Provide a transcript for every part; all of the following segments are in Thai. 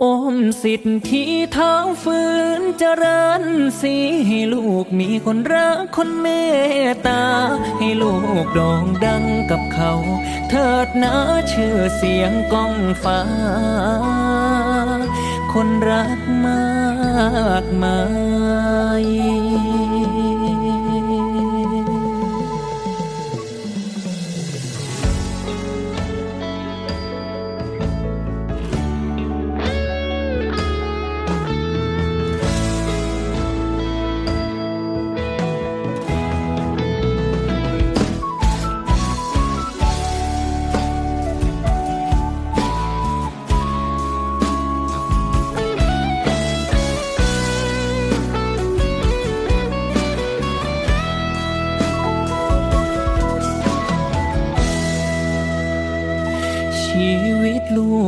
อมสิทธิเท้าฝืนเจริญสีให้ลูกมีคนรักคนเมตตา ให้ลูกโด่งดังกับเขา เถิดนะชื่อเสียงก้องฟ้า คนรักมากมาย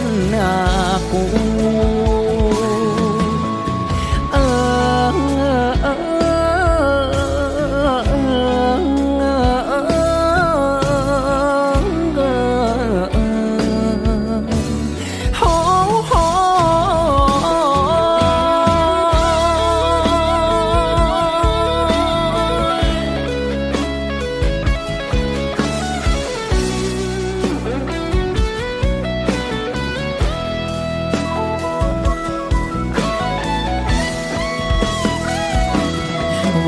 กู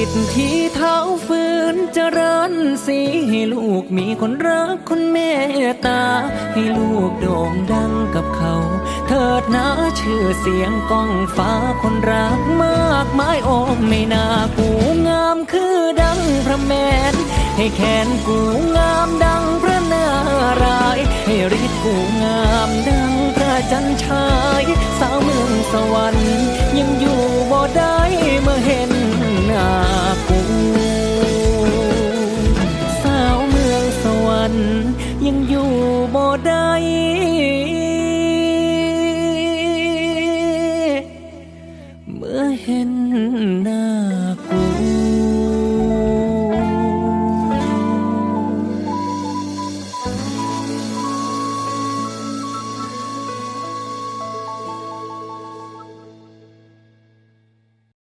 สิทธิเท้าฟืนเจริญสีให้ลูกมีคนรักคนเมตตา ให้ลูกโด่งดังกับเขา เถิดนะชื่อเสียงก้องฟ้าคนรักมากมายโอ้ไม่น่ากูงามคือดังพระแมน ให้แขนกูงามดังพระนารายให้ริ์กูงามดังพระจันทรายสาวเมืองสวรรค์ In.